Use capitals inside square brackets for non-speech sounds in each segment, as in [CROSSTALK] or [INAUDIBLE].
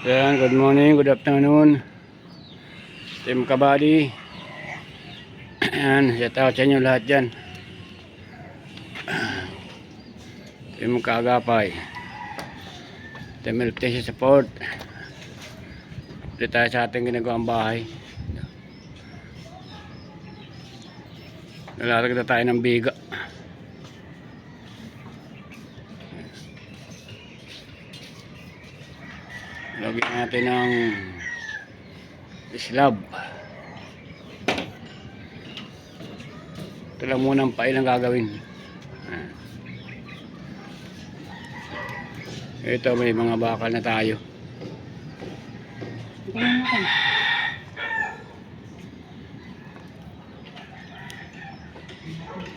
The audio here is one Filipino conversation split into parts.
Yan, good morning, good afternoon. Team Kabady. Yan, shout out sa inyo lahat dyan. Team Kagapay. Team LTC Support. Dito tayo sa ating ginagawang bahay. Nalarag na tayo ng biga. Lagyan natin ng slab. Ito lang muna ang pail ang gagawin. Ito may mga bakal na tayo.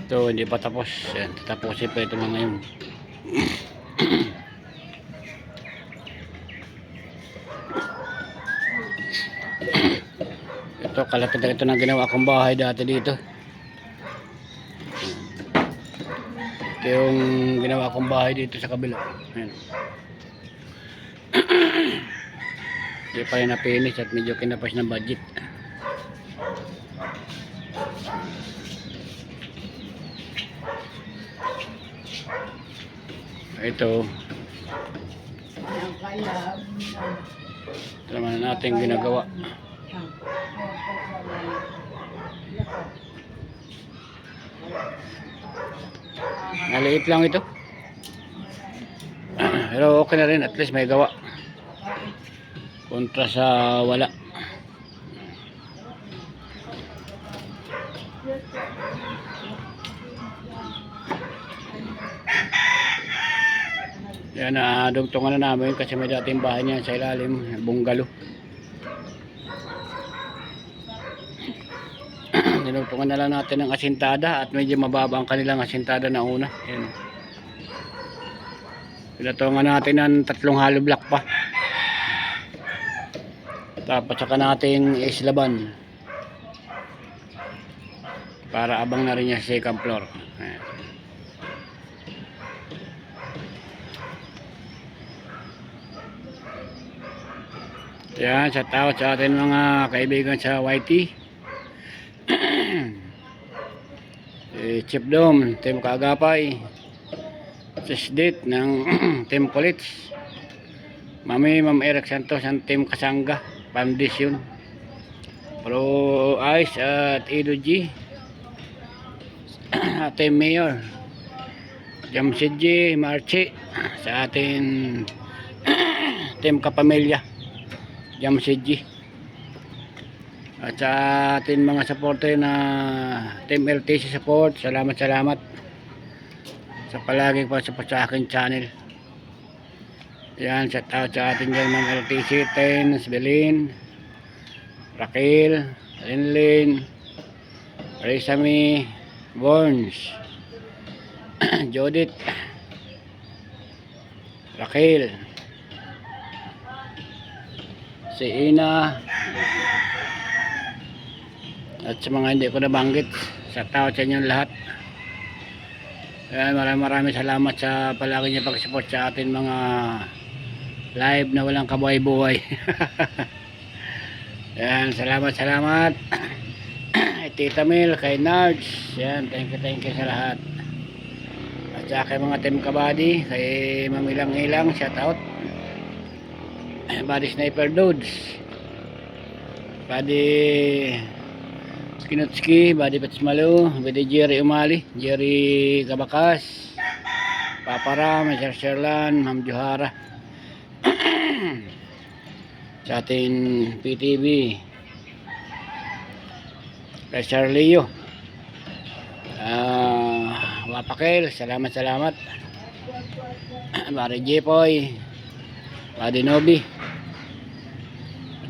Ito hindi pa tapos. Yan, tatapusin pa ito mga yun. Ito, kalapit na ito na ginawa kong bahay dati dito. Ito yung ginawa kong bahay dito sa kabila. Ayan. [CLEARS THROAT] Hindi pa rin na-finish at medyo kinapas ng budget. Ito, ito naman natin ginagawa. Maliit lang ito. [CLEARS THROAT] Pero okay na rin, at least may gawa. Kontra sa wala. Yan, na dugtungan na namin kasi may dating bahay niya sa ilalim, Dinugtungan na lang natin ng asintada at medyo mababa ang kanilang asintada na una. Yan. Pinatungan natin ng tatlong hollow block pa. Tapos saka natin islaban. Para abang na rin niya sa second floor. Ayan. Yan, sa tao sa atin mga kaibigan sa YT. [CLEARS THROAT] eh, Chip Dom, Team Kagapay. Sisdit ng [CLEARS THROAT] Team Kulits. Mami, Ma'am Eric Santos ang Team Kasangga. Foundation. Pro Ice at Edo G. [CLEARS THROAT] Team Mayor. Jamsid G, Marchi. Sa atin Team Kapamilya. Jamsid G. At sa ating mga supporter na Team LTC support, salamat salamat sa palaging pagsupport sa aking channel. Yan, shout out sa ating dyan mga LTC, Tens, Belin, Raquel, Linlin, Resami, Burns, [CLEARS THROAT] Judith, Raquel, si Ina, at sa mga hindi ko nabanggit sa tao sa inyong lahat Ayan, maraming maraming salamat sa palagi niyo pag-support sa atin mga live na walang kabuhay-buhay. [LAUGHS] Ayan, salamat salamat. [CLEARS THROAT] Tita Mil, kay Nards. Ayan, thank you thank you sa lahat. At sa kay mga team kabady kay Mamilang Ilang shout out. Body Sniper Dudes. Body Kinutski, Badi Patsmalo, Badi Jerry Umali, Jerry Kabakas, Papara, Mr. Sherlan, Ma'am Johara. [CLEARS THROAT] sa ating PTV, kay Sir Leo. Ah, Wapakel, salamat salamat. [CLEARS THROAT] Bari Jepoy, Badi Nobi,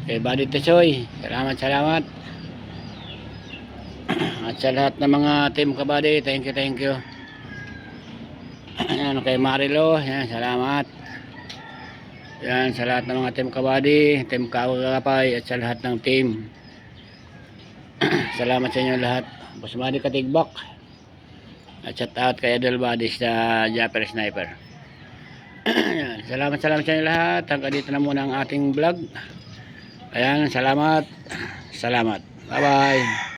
kay Badi Tesoy, salamat salamat. At sa lahat ng mga team kabady, thank you, thank you. [CLEARS THROAT] Yan, kay Marilo, yan, salamat. Yan, sa lahat ng mga team kabady, team kagapay, at sa lahat ng team. [CLEARS THROAT] salamat sa inyo lahat. Boss Manny Katigbak. At shout out kay Idol Buddy sa Japper Sniper. [CLEARS THROAT] Yan. Salamat, salamat sa inyo lahat. Hanggang dito na muna ang ating vlog. Ayan, salamat. Salamat. Bye-bye.